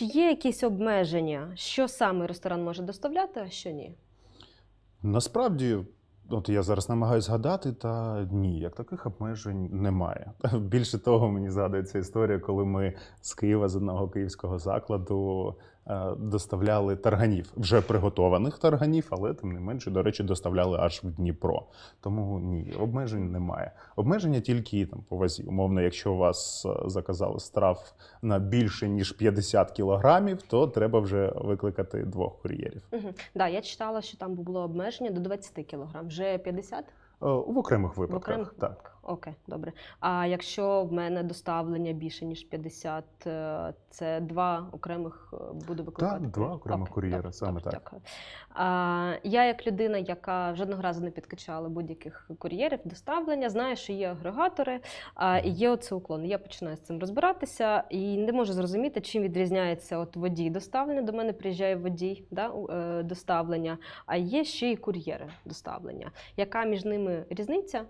Чи є якісь обмеження, що саме ресторан може доставляти, а що ні? Насправді, от я зараз намагаюся згадати, та ні, як таких обмежень немає. Більше того, мені згадується історія, коли ми з Києва з одного київського закладу доставляли тарганів, вже приготованих тарганів, але тим не менше, до речі, доставляли аж в Дніпро. Тому ні, обмежень немає. Обмеження тільки там по вазі. Умовно, якщо у вас е, заказали страв на більше ніж 50 кілограмів, то треба вже викликати двох кур'єрів. Угу. Да, я читала, що там було обмеження до 20 кг. Вже 50? Е, В окремих В випадках. окремих так. випадках. Окей, добре. А якщо в мене доставлення більше ніж 50, е, це два окремих е, буду викликати? два окремих Окей, кур'єра, добре, саме добре, так. Дякую. А, я, як людина, яка жодного разу не підкачала будь-яких кур'єрів, доставлення, знаю, що є агрегатори, а, і є оце уклон. Я починаю з цим розбиратися і не можу зрозуміти, чим відрізняється от водій доставлення. До мене приїжджає водій да, е, доставлення, а є ще й кур'єри доставлення. Яка між ними різниця?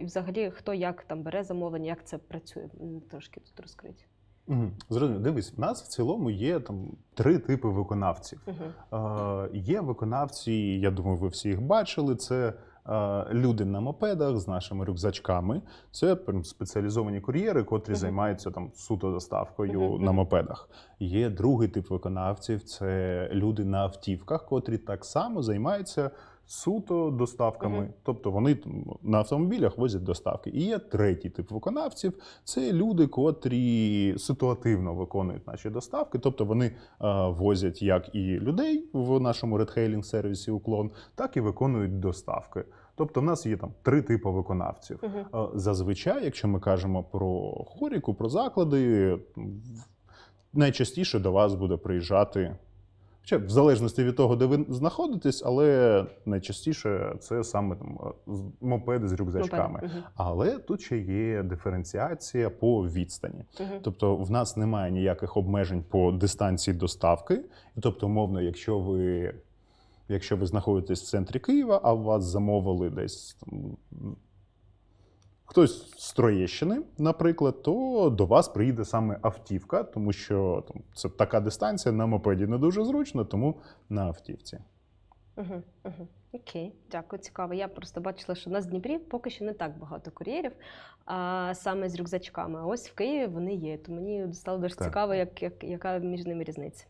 І взагалі хто як там бере замовлення, як це працює? Трошки тут розкрить. Угу. Зрозуміло. Дивись, в нас в цілому є там три типи виконавців. Угу. Е, є виконавці, я думаю, ви всі їх бачили. Це е, люди на мопедах з нашими рюкзачками. Це прям спеціалізовані кур'єри, котрі Мгм. займаються там суто доставкою Мгм, на мопедах. Є другий тип виконавців це люди на автівках, котрі так само займаються. Суто доставками, Мгм. тобто вони на автомобілях возять доставки. І є третій тип виконавців це люди, котрі ситуативно виконують наші доставки, тобто вони е, возять як і людей в нашому редхейлінг сервісі Уклон, так і виконують доставки. Тобто, в нас є там три типи виконавців. Угу. Зазвичай, якщо ми кажемо про хоріку, про заклади, найчастіше до вас буде приїжджати. Хоча в залежності від того, де ви знаходитесь, але найчастіше це саме там е, мопеди з рюкзачками. Угу. Але тут ще є диференціація по відстані. Угу. Тобто, в нас немає ніяких обмежень по дистанції доставки. Тобто, умовно, якщо ви, якщо ви знаходитесь в центрі Києва, а вас замовили десь там, хтось з Троєщини, наприклад, то до вас приїде саме автівка, тому що там, це така дистанція на мопеді не дуже зручно, тому на автівці. Угу, угу. Окей, дякую, цікаво. Я просто бачила, що у нас в Дніпрі поки що не так багато кур'єрів, а саме з рюкзачками. А ось в Києві вони є. То мені стало дуже Так. цікаво, як, як, яка між ними різниця.